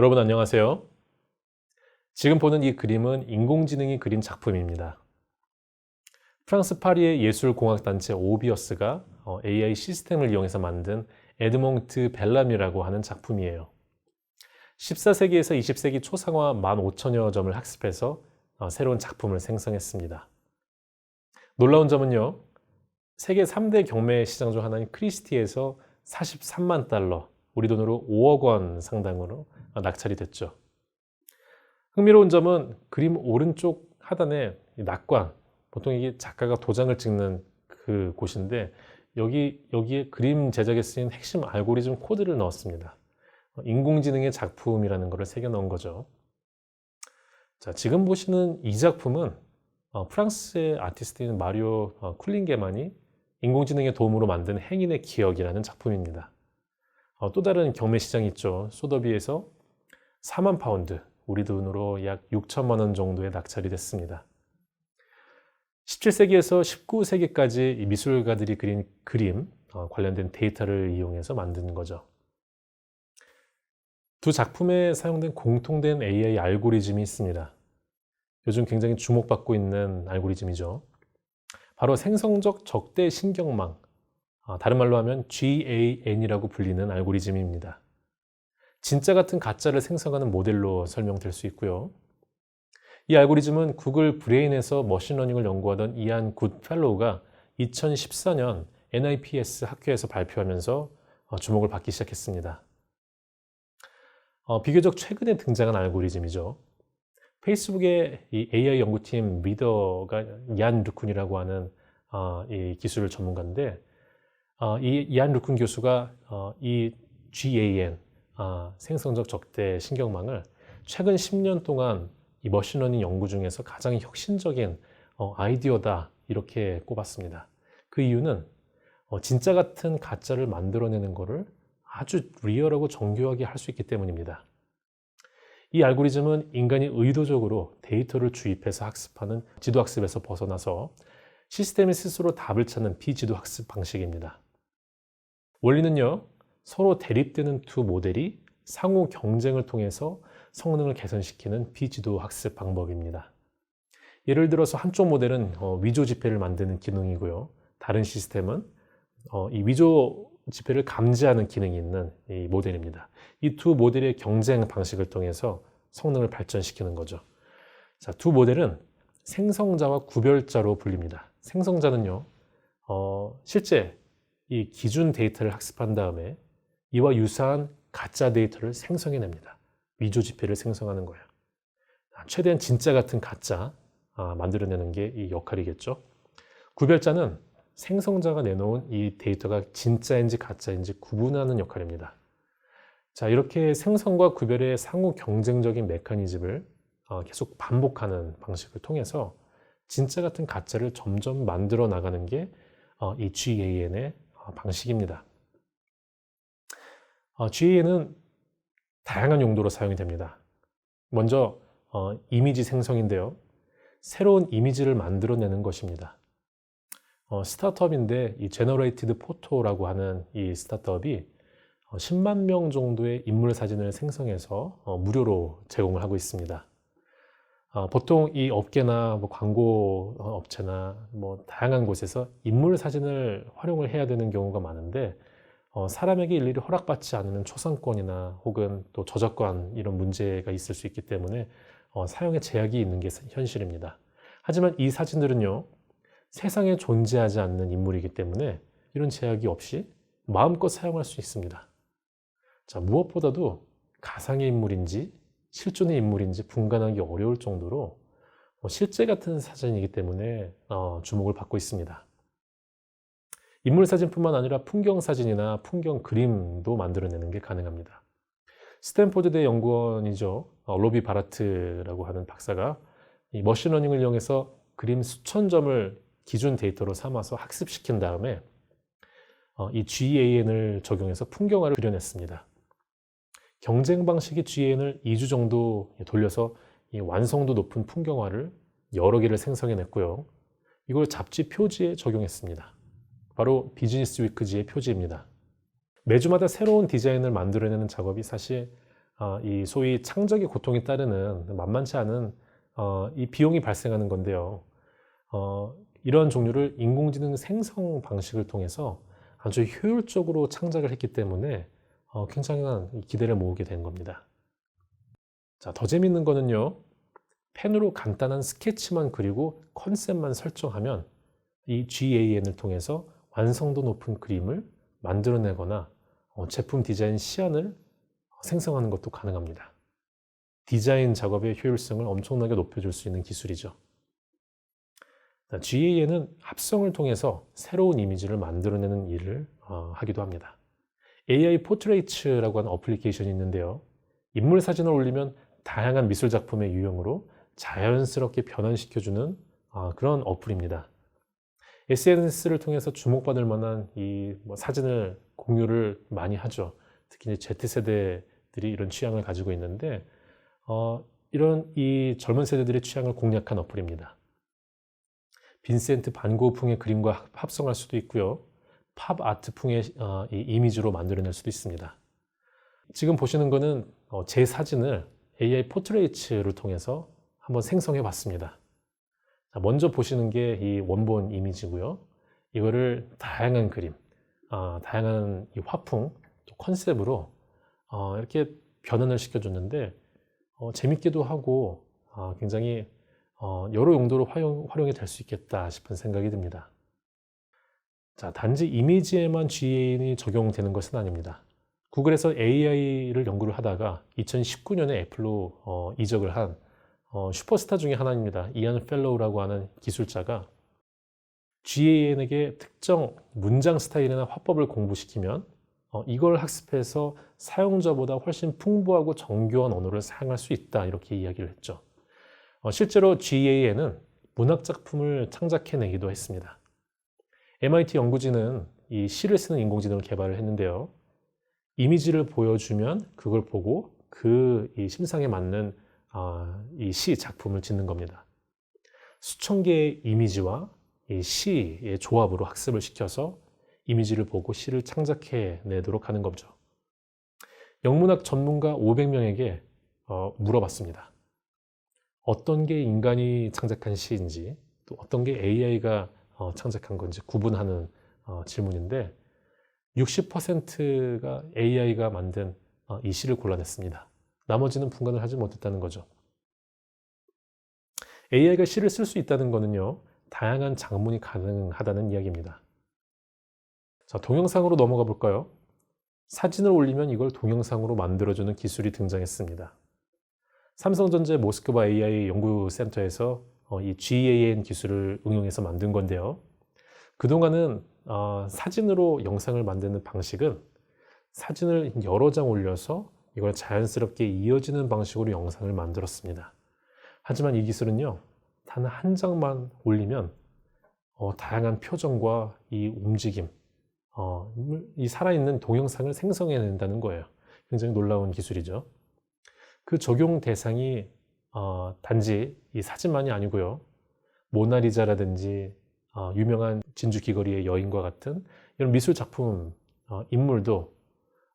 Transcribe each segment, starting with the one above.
여러분 안녕하세요. 지금 보는 이 그림은 인공지능이 그린 작품입니다. 프랑스 파리의 예술공학단체 오비어스가 어, AI 시스템을 이용해서 만든 에드몽트 벨람이라고 하는 작품이에요. 14세기에서 20세기 초상화 15,000여 점을 학습해서 어, 새로운 작품을 생성했습니다. 놀라운 점은요, 세계 3대 경매 시장 중 하나인 크리스티에서 43만 달러, 우리 돈으로 5억 원 상당으로 낙찰이 됐죠. 흥미로운 점은 그림 오른쪽 하단에 이 낙관, 보통 이게 작가가 도장을 찍는 그 곳인데 여기 여기에 그림 제작에 쓰인 핵심 알고리즘 코드를 넣었습니다. 인공지능의 작품이라는 것을 새겨 넣은 거죠. 자, 지금 보시는 이 작품은 어, 프랑스의 아티스트인 마리오 어, 쿨링게만이 인공지능의 도움으로 만든 행인의 기억이라는 작품입니다. 어, 또 다른 경매 시장이 있죠. 소더비에서 4만 파운드, 우리 돈으로 약 6천만 원 정도에 낙찰이 됐습니다. 17세기에서 19세기까지 미술가들이 그린 그림 어, 관련된 데이터를 이용해서 만든 거죠. 두 작품에 사용된 공통된 AI 알고리즘이 있습니다. 요즘 굉장히 주목받고 있는 알고리즘이죠. 바로 생성적 적대 신경망, 아, 다른 말로 하면 GAN이라고 불리는 알고리즘입니다. 진짜 같은 가짜를 생성하는 모델로 설명될 수 있고요. 이 알고리즘은 구글 브레인에서 머신러닝을 연구하던 이안 굿펠로우가 2014년 NIPS 학회에서 발표하면서 어, 주목을 받기 시작했습니다. 어, 비교적 최근에 등장한 알고리즘이죠. 페이스북의 이 AI 연구팀 리더가 얀 루쿤이라고 하는 어, 이 기술 전문가인데 어, 이 이안 루쿤 교수가 어, 이 GAN 아, 생성적 적대 신경망을 최근 10년 동안 이 머신러닝 연구 중에서 가장 혁신적인 어, 아이디어다 이렇게 꼽았습니다. 그 이유는 어, 진짜 같은 가짜를 만들어내는 것을 아주 리얼하고 정교하게 할 수 있기 때문입니다. 이 알고리즘은 인간이 의도적으로 데이터를 주입해서 학습하는 지도학습에서 벗어나서 시스템이 스스로 답을 찾는 비지도학습 방식입니다. 원리는요, 서로 대립되는 두 모델이 상호 경쟁을 통해서 성능을 개선시키는 비지도 학습 방법입니다. 예를 들어서 한쪽 모델은 어, 위조 지폐를 만드는 기능이고요. 다른 시스템은 어, 이 위조 지폐를 감지하는 기능이 있는 이 모델입니다. 이 두 모델의 경쟁 방식을 통해서 성능을 발전시키는 거죠. 자, 두 모델은 생성자와 구별자로 불립니다. 생성자는요, 어, 실제 이 기준 데이터를 학습한 다음에 이와 유사한 가짜 데이터를 생성해냅니다. 위조 지폐를 생성하는 거예요. 아, 최대한 진짜 같은 가짜 아, 만들어내는 게 이 역할이겠죠. 구별자는 생성자가 내놓은 이 데이터가 진짜인지 가짜인지 구분하는 역할입니다. 자, 이렇게 생성과 구별의 상호 경쟁적인 메커니즘을 어, 계속 반복하는 방식을 통해서 진짜 같은 가짜를 점점 만들어 나가는 게이 어, GAN의 어, 방식입니다. GAN은 다양한 용도로 사용이 됩니다. 먼저 이미지 생성인데요. 새로운 이미지를 만들어내는 것입니다. 어, 스타트업인데 이 제너레이티드 포토라고 하는 이 스타트업이 10만 명 정도의 인물 사진을 생성해서 어, 무료로 제공을 하고 있습니다. 어, 보통 이 업계나 뭐 광고 업체나 뭐 다양한 곳에서 인물 사진을 활용을 해야 되는 경우가 많은데 어, 사람에게 일일이 허락받지 않으면 초상권이나 혹은 또 저작권 이런 문제가 있을 수 있기 때문에 어, 사용에 제약이 있는 게 현실입니다. 하지만 이 사진들은요 세상에 존재하지 않는 인물이기 때문에 이런 제약이 없이 마음껏 사용할 수 있습니다. 자 무엇보다도 가상의 인물인지 실존의 인물인지 분간하기 어려울 정도로 어, 실제 같은 사진이기 때문에 어, 주목을 받고 있습니다. 인물 사진뿐만 아니라 풍경 사진이나 풍경 그림도 만들어내는 게 가능합니다. 스탠포드대 연구원이죠. 어, 로비 바라트라고 하는 박사가 이 머신러닝을 이용해서 그림 수천 점을 기준 데이터로 삼아서 학습시킨 다음에 이 GAN을 적용해서 풍경화를 그려냈습니다. 경쟁 방식의 GN을 2주 정도 돌려서 완성도 높은 풍경화를 여러 개를 생성해냈고요. 이걸 잡지 표지에 적용했습니다. 바로 비즈니스 위크지의 표지입니다. 매주마다 새로운 디자인을 만들어내는 작업이 사실 어, 이 소위 창작의 고통이 따르는 만만치 않은 어, 이 비용이 발생하는 건데요. 어, 이러한 종류를 인공지능 생성 방식을 통해서 아주 효율적으로 창작을 했기 때문에 어, 굉장한 기대를 모으게 된 겁니다. 자, 더 재밌는 거는요. 펜으로 간단한 스케치만 그리고 컨셉만 설정하면 이 GAN을 통해서 완성도 높은 그림을 만들어내거나 어, 제품 디자인 시안을 생성하는 것도 가능합니다. 디자인 작업의 효율성을 엄청나게 높여줄 수 있는 기술이죠. GAN은 합성을 통해서 새로운 이미지를 만들어내는 일을 어, 하기도 합니다. AI 포트레이츠라고 하는 어플리케이션이 있는데요. 인물 사진을 올리면 다양한 미술 작품의 유형으로 자연스럽게 변환시켜주는 어, 그런 어플입니다. SNS를 통해서 주목받을 만한 이 뭐 사진을 공유를 많이 하죠. 특히 이제 Z세대들이 이런 취향을 가지고 있는데 어, 이런 이 젊은 세대들의 취향을 공략한 어플입니다. 빈센트 반고흐풍의 그림과 합성할 수도 있고요. 팝 아트풍의 어, 이 이미지로 만들어낼 수도 있습니다. 지금 보시는 거는 어, 제 사진을 AI 포트레이츠를 통해서 한번 생성해 봤습니다. 먼저 보시는 게 이 원본 이미지고요. 이거를 다양한 그림, 어, 다양한 이 화풍, 컨셉으로 어, 이렇게 변환을 시켜줬는데 어, 재밌기도 하고 어, 굉장히 어, 여러 용도로 활용, 활용이 될 수 있겠다 싶은 생각이 듭니다. 자, 단지 이미지에만 GAN이 적용되는 것은 아닙니다. 구글에서 AI를 연구를 하다가 2019년에 애플로 어, 이적을 한 어, 슈퍼스타 중에 하나입니다. 이안 펠로우라고 하는 기술자가 GAN에게 특정 문장 스타일이나 화법을 공부시키면 어, 이걸 학습해서 사용자보다 훨씬 풍부하고 정교한 언어를 사용할 수 있다 이렇게 이야기를 했죠. 어, 실제로 GAN은 문학 작품을 창작해내기도 했습니다. MIT 연구진은 이 시를 쓰는 인공지능을 개발을 했는데요. 이미지를 보여주면 그걸 보고 그 심상에 맞는 어, 이 시 작품을 짓는 겁니다. 수천 개의 이미지와 이 시의 조합으로 학습을 시켜서 이미지를 보고 시를 창작해 내도록 하는 거죠. 영문학 전문가 500명에게 어, 물어봤습니다. 어떤 게 인간이 창작한 시인지 또 어떤 게 AI가 어, 창작한 건지 구분하는 어, 질문인데 60%가 AI가 만든 어, 이 시를 골라냈습니다. 나머지는 분간을 하지 못했다는 거죠. AI가 시를 쓸 수 있다는 것은요, 다양한 작문이 가능하다는 이야기입니다. 자, 동영상으로 넘어가 볼까요? 사진을 올리면 이걸 동영상으로 만들어주는 기술이 등장했습니다. 삼성전자 모스크바 AI 연구센터에서 어, 이 GAN 기술을 응용해서 만든 건데요. 그동안은 어, 사진으로 영상을 만드는 방식은 사진을 여러 장 올려서 이걸 자연스럽게 이어지는 방식으로 영상을 만들었습니다. 하지만 이 기술은요, 단 한 장만 올리면 어, 다양한 표정과 이 움직임, 어, 이 살아있는 동영상을 생성해낸다는 거예요. 굉장히 놀라운 기술이죠. 그 적용 대상이 어, 단지 이 사진만이 아니고요. 모나리자라든지 어, 유명한 진주 귀걸이의 여인과 같은 이런 미술 작품 어, 인물도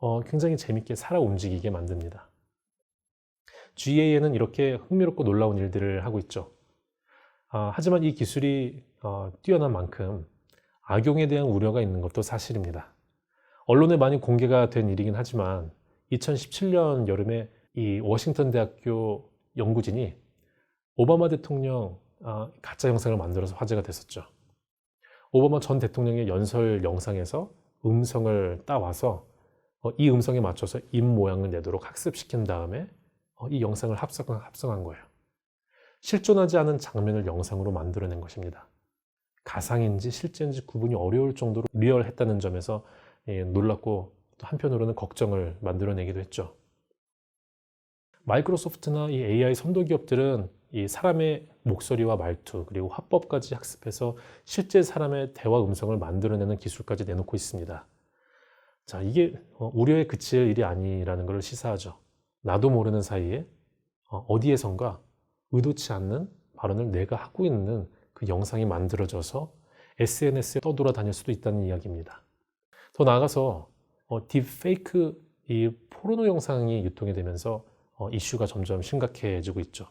어, 굉장히 재밌게 살아 움직이게 만듭니다. GA에는 이렇게 흥미롭고 놀라운 일들을 하고 있죠. 아, 하지만 이 기술이 어, 뛰어난 만큼 악용에 대한 우려가 있는 것도 사실입니다. 언론에 많이 공개가 된 일이긴 하지만 2017년 여름에 이 워싱턴 대학교 연구진이 오바마 대통령 아, 가짜 영상을 만들어서 화제가 됐었죠. 오바마 전 대통령의 연설 영상에서 음성을 따와서 어, 이 음성에 맞춰서 입 모양을 내도록 학습시킨 다음에 어, 이 영상을 합성한 거예요. 실존하지 않은 장면을 영상으로 만들어낸 것입니다. 가상인지 실제인지 구분이 어려울 정도로 리얼했다는 점에서 예, 놀랍고 또 한편으로는 걱정을 만들어내기도 했죠. 마이크로소프트나 이 AI 선도 기업들은 이 사람의 목소리와 말투 그리고 화법까지 학습해서 실제 사람의 대화 음성을 만들어내는 기술까지 내놓고 있습니다. 자, 이게 어, 우려에 그칠 일이 아니라는 것을 시사하죠. 나도 모르는 사이에 어, 어디에선가 의도치 않는 발언을 내가 하고 있는 그 영상이 만들어져서 SNS에 떠돌아다닐 수도 있다는 이야기입니다. 더 나아가서 어, 딥페이크 이 포르노 영상이 유통이 되면서 어, 이슈가 점점 심각해지고 있죠.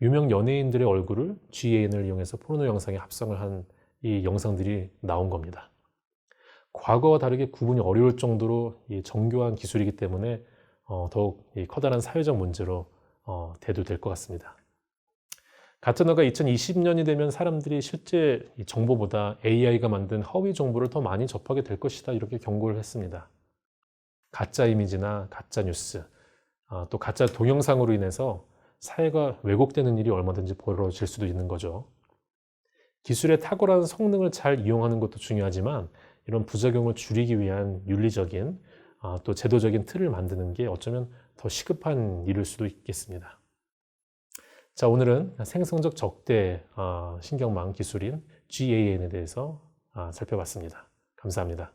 유명 연예인들의 얼굴을 GAN을 이용해서 포르노 영상에 합성을 한 이 영상들이 나온 겁니다. 과거와 다르게 구분이 어려울 정도로 이 정교한 기술이기 때문에 어, 더욱 이 커다란 사회적 문제로 어, 대두될 것 같습니다. 가트너가 2020년이 되면 사람들이 실제 이 정보보다 AI가 만든 허위 정보를 더 많이 접하게 될 것이다 이렇게 경고를 했습니다. 가짜 이미지나 가짜 뉴스, 아, 또 가짜 동영상으로 인해서 사회가 왜곡되는 일이 얼마든지 벌어질 수도 있는 거죠. 기술의 탁월한 성능을 잘 이용하는 것도 중요하지만 이런 부작용을 줄이기 위한 윤리적인 아, 또 제도적인 틀을 만드는 게 어쩌면 더 시급한 일일 수도 있겠습니다. 자, 오늘은 생성적 적대 아, 신경망 기술인 GAN에 대해서 아, 살펴봤습니다. 감사합니다.